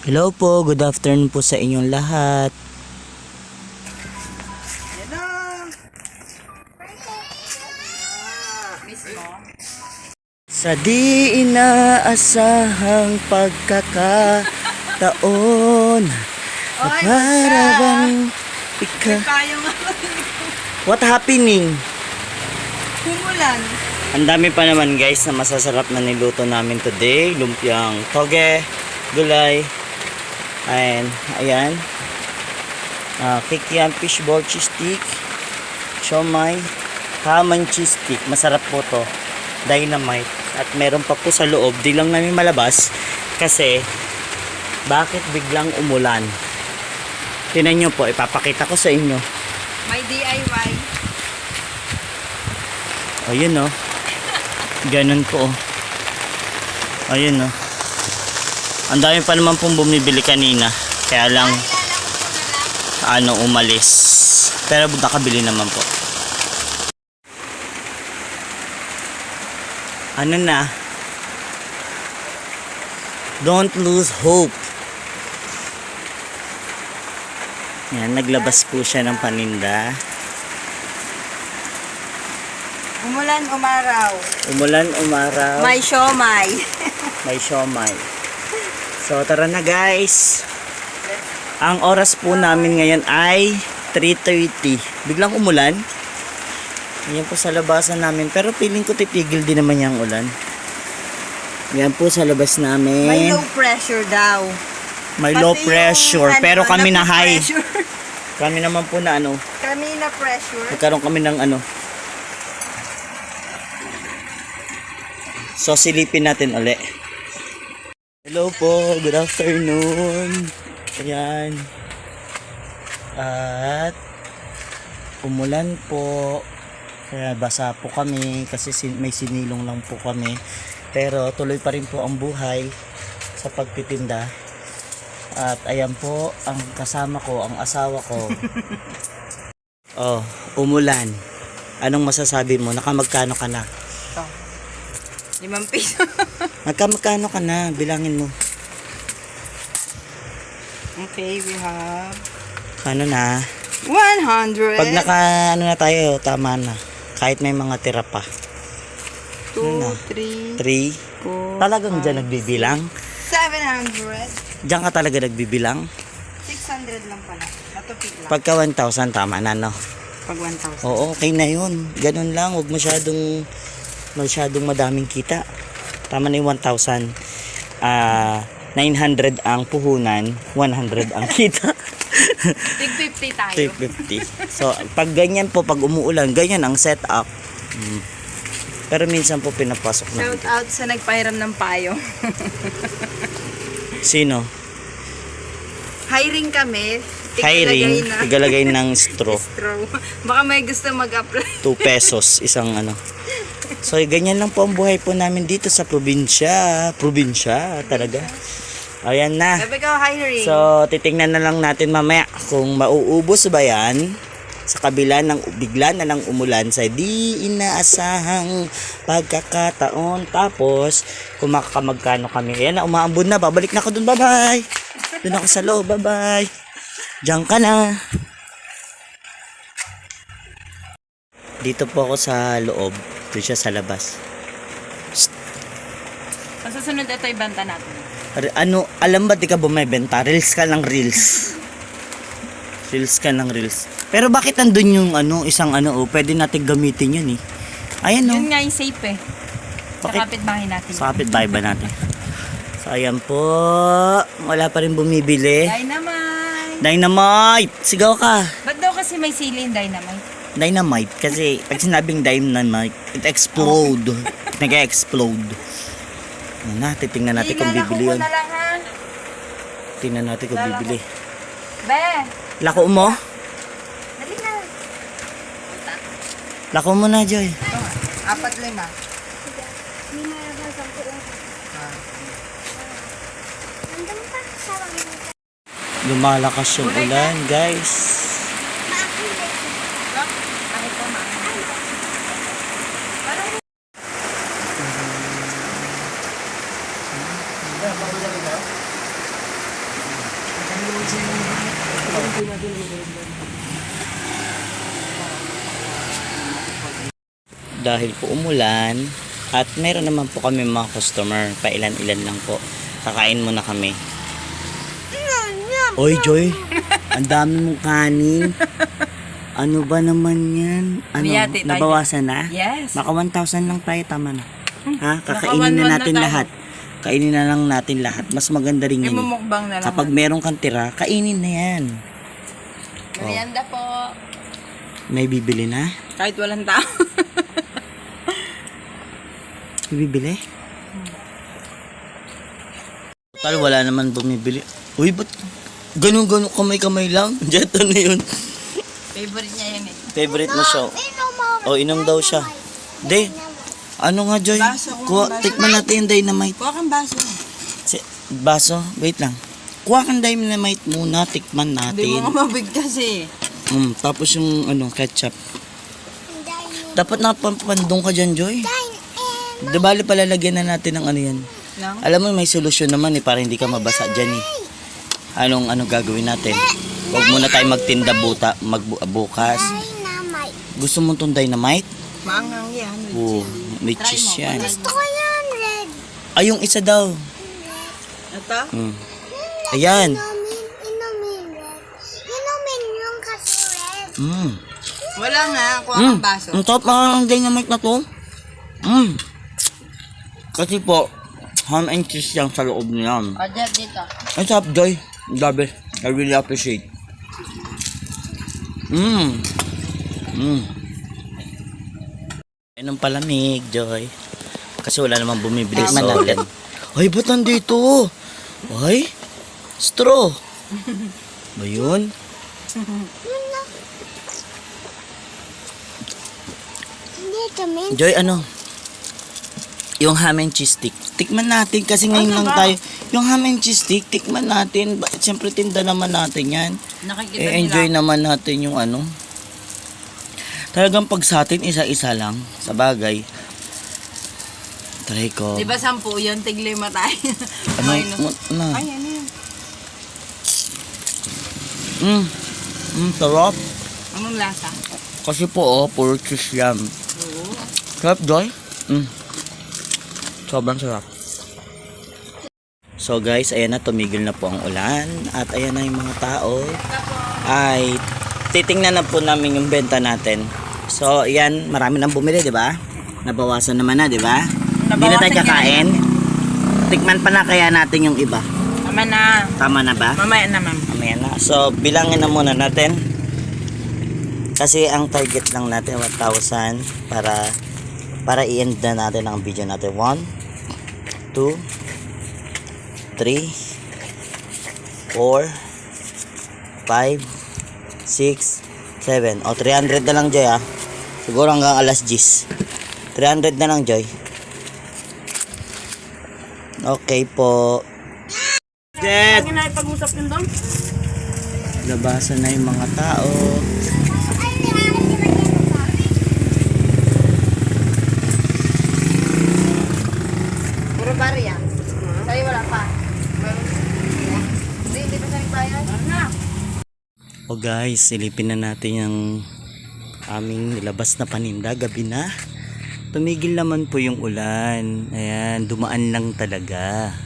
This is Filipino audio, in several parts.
Hello po, good afternoon po sa inyong lahat. Sa di inaasahang pagkakataon na para bang ika... What happening? kumulan. Ang dami pa naman guys na masasarap na niluto namin today. Lumpiang toge, gulay, and ayan. Uh, kikiam fishball cheese stick, siomay, haman cheese stick. Masarap po to. Dynamite. At meron pa po sa loob. Di lang namin malabas kasi bakit biglang umulan? Tinan nyo po, ipapakita ko sa inyo. May DIY. Ayun oh. Ganun po oh. Ayun oh. Ang dami pa naman pong bumibili kanina. Kaya lang ano umalis. Pero nakabili naman po. Ano na? Don't lose hope. Yan, naglabas po siya ng paninda. Umulan, umaraw. Umulan, umaraw. May siomay. may siomay. So, tara na guys. Ang oras po namin ngayon ay 3.30. Biglang umulan. Yan po sa labasan namin. Pero feeling ko titigil din naman yung ulan. Yan po sa labas namin. May low pressure daw. May Pati low yung pressure. ano, pero kami na high. pressure. Kami naman po na ano. kami na pressure. Nagkaroon kami ng ano. So silipin natin uli. Hello po, good afternoon. Ayan. At umulan po. Kaya basa po kami kasi sin- may sinilong lang po kami. Pero tuloy pa rin po ang buhay sa pagtitinda. At ayan po ang kasama ko, ang asawa ko. Oh, umulan. Anong masasabi mo? Nakamagkano ka na? Ito. Limang piso. Nagkamagkano ka na? Bilangin mo. okay, we have Ano na? 100. Pag naka ano na tayo, tama na. Kahit may mga tira pa. 2, 3, 3. 4, Talagang dyan nagbibilang? 700. Diyan ka talaga nagbibilang? 600 lang pala. Natupid lang. Pagka 1,000, tama na, no? Pag 1,000. Oo, okay na yun. Ganun lang. Huwag masyadong masyadong madaming kita. Tama na yung 1,000. Ah, 900 ang puhunan, 100 ang kita. Tig 50 tayo. 350. So, pag ganyan po, pag umuulan, ganyan ang setup. Mm. Pero minsan po pinapasok na. Shout out sa nagpahiram ng payo. Sino? Hiring kami. Hiring, tigalagay ng straw. Straw. Baka may gusto mag-apply. 2 pesos, isang ano. So, ganyan lang po ang buhay po namin dito sa probinsya. Probinsya, talaga. Ayan na. Sabi ko, hiring. So, titingnan na lang natin mamaya kung mauubos ba yan sa kabila ng bigla na lang umulan sa di inaasahang pagkakataon. Tapos, kung makakamagkano kami. Ayan na, umaambon na. Babalik na ako dun. Bye-bye. Dun ako sa loob. Bye-bye. Diyan ka na. Dito po ako sa loob. Doon siya sa labas. Sa susunod, ito ibanta natin. Ar- Ano, alam ba di ka bumebenta? Reels ka ng reels. Reels ka ng reels. Pero bakit nandun yung ano, isang ano, oh, pwede natin gamitin yun eh. Ayan oh. Yun nga yung safe eh. Sa Bakit? kapitbahay natin. Sa kapitbahay ba natin? So ayan po. Wala pa rin bumibili. Dynamite! Dynamite! Sigaw ka! Ba't daw kasi may sili yung dynamite? Dynamite. Kasi pag sinabing dynamite, it explode. Nag-explode. Ano na, titingnan natin kung Ilalako bibili yun. lang. Tingnan natin kung Lalako. bibili. Be! Lako mo? Dali na. Lako mo na, Joy. Apat lima. Lumalakas yung ulan, guys. Dahil po umulan at meron naman po kami mga customer, pailan-ilan lang po. Kakain muna kami. Oy, Joy, ang dami mong kanin. Ano ba naman yan? Ano, tayo. nabawasan na? Yes. Maka 1,000 lang tayo, tama na. Ha? Naka Kakainin na 1,100 na natin lahat. Kainin na lang natin lahat. Mas maganda rin na lang. Kapag meron kang tira, kainin na yan. Merienda po. May bibili na? Kahit walang tao. Bibili? Tal, wala naman bumibili. Uy, ba't ganun-ganun kamay-kamay lang? Jet, ano yun? Favorite niya yan eh. Favorite mo siya. O, inom daw siya. De, ano nga, Joy? Baso, Kuha, baso. tikman natin yung dynamite. Kuha kang baso. Si, baso, wait lang. Kuha kang dynamite muna, tikman Hindi natin. mo nga mabigkas eh. Mm, tapos yung ano, ketchup. Dapat napapandong ka dyan, Joy. Di bali palalagyan na natin ng ano yan. Lang? Alam mo, may solusyon naman eh, para hindi ka mabasa dyan eh. Anong ano gagawin natin? Huwag muna tayo magtinda buta, magbukas. Gusto mo itong dynamite? Maangang yan. Oo, may cheese yan. Gusto ko yan, red. Ay, yung isa daw. Ito? Mm. Ayan. Inumin, inumin, red. Inumin yung kasi red. Mm. Wala nga. Kuha Mm. kang baso. Ang top ang dynamite na to. Mm. Kasi po, ham and cheese yan sa loob niyan. O, dyan dito. Ang sarap, Joy. Grabe. I really appreciate. Mmm. Mmm. Ay, ng palamig, Joy. Kasi wala namang bumibili sa ulan. Ay, ba't nandito? Ay, straw. Ba yun? Joy, ano? Yung ham and cheese stick. Tikman natin kasi ngayon lang tayo. Yung ham and cheese stick, tikman natin. Ba- Siyempre, tinda naman natin yan. Nakikita I-enjoy nila. naman natin yung ano. Talagang pag sa atin, isa-isa lang. Sa bagay. Try ko. Di ba sampu yun? Tiglima tayo. Ano? Ay, no. mo- ano? Ay, ano yun? Mm. Mm, sarap. Anong lasa? Kasi po, oh, puro cheese yan. Oo. Sarap, Joy. Mm. Sobrang sarap. So guys, ayan na, tumigil na po ang ulan. At ayan na yung mga tao. Ay, titingnan na po namin yung benta natin. So, ayan, marami nang bumili, di ba? Nabawasan naman na, di ba? Hindi na tayo kakain. Tikman pa na kaya natin yung iba. Tama na. Tama na ba? Mamaya na, ma'am. Mamaya na. So, bilangin na muna natin. Kasi ang target lang natin 1,000 para para i-end na natin ang video natin. 1 2 3 4 5 6 7 O, 300 na lang, Joy, ah. Siguro hanggang alas 10. 300 na lang, Joy. Okay po. Jet! na ipag-usap yun doon? Labasan na yung mga tao. Puro bari yan. Sa'yo wala pa. Hindi, hindi pa sa'yo bayad. Ano? O guys, silipin na natin yung aming nilabas na paninda. Gabi na. Tumigil naman po yung ulan. Ayan, dumaan lang talaga.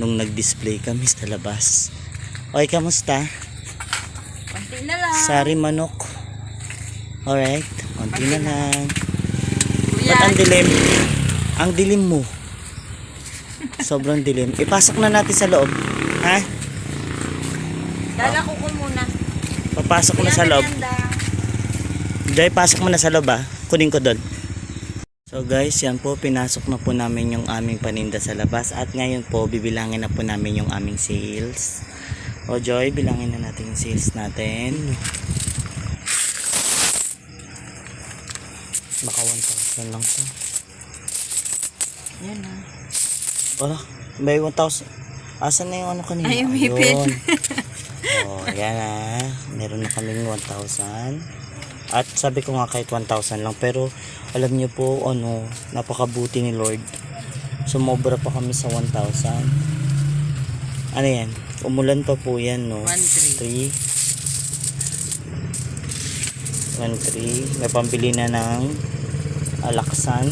Nung nag-display kami sa labas. Okay, kamusta? Konti na lang. Sari manok. Alright, konti na lang. Ba't ang dilim? Ang dilim mo. Sobrang dilim. Ipasok na natin sa loob. Ha? dala ko ko muna. Papasok mo na sa loob. Joy, pasok mo na sa loob ah. Kunin ko doon. So guys, yan po, pinasok na po namin yung aming paninda sa labas. At ngayon po, bibilangin na po namin yung aming sales. O Joy, bilangin na natin yung sales natin. Baka 1,000 lang to. Yan na. Wala, may 1,000. Asan na yung ano kanina? Ay, may pin. Ayun. oh, yan ah. Meron na kaming 1,000. At sabi ko nga kahit 1,000 lang. Pero alam niyo po, ano, napakabuti ni Lord. Sumobra pa kami sa 1,000. Ano yan? Umulan pa po yan, no? 1-3. 3 1-3 may pambili na ng alaksan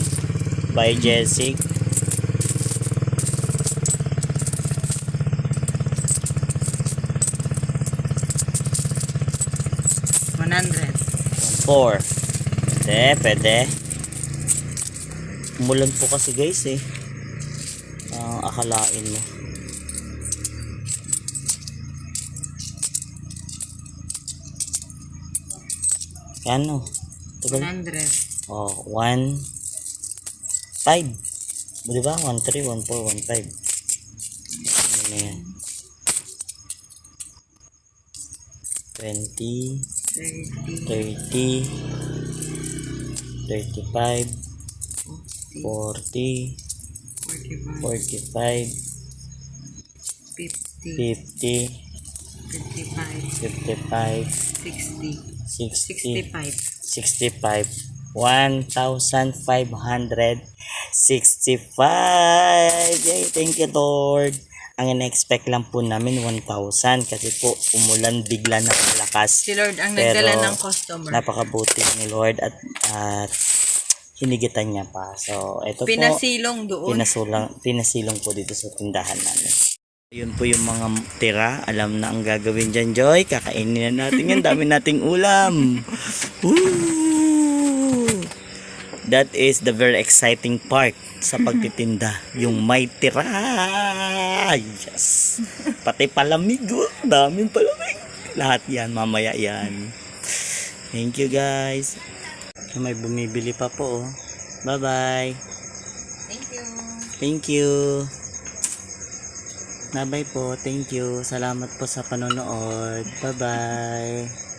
by Jessic 4 pwede pwede umulan po kasi guys eh ang akalain mo yan no Tagal. 100. Oh, 1 5. Di ba? 1 3 1 4 1 5. Ano yan? 20 30. 30 35 40 45. 45 50. 50 55. 55 60. 60 65. 65 1,565 Yay, thank you Lord ang in-expect lang po namin 1,000 kasi po umulan bigla ng malakas Si Lord ang Pero, nagdala ng customer. napakabuti ni Lord at at hinigitan niya pa so ito po Pinasilong doon. pinasulang, pinasilong po dito sa tindahan namin. Yun po yung mga tira. Alam na ang gagawin dyan, Joy. Kakainin na natin yan. Dami nating ulam. Woo! That is the very exciting part sa pagtitinda. Yung may tira. Yes. Pati palamig. oh. Daming palamig. Lahat yan. Mamaya yan. Thank you guys. May bumibili pa po. oh. Bye-bye. Thank you. Thank you. Bye-bye po. Thank you. Salamat po sa panonood. Bye-bye.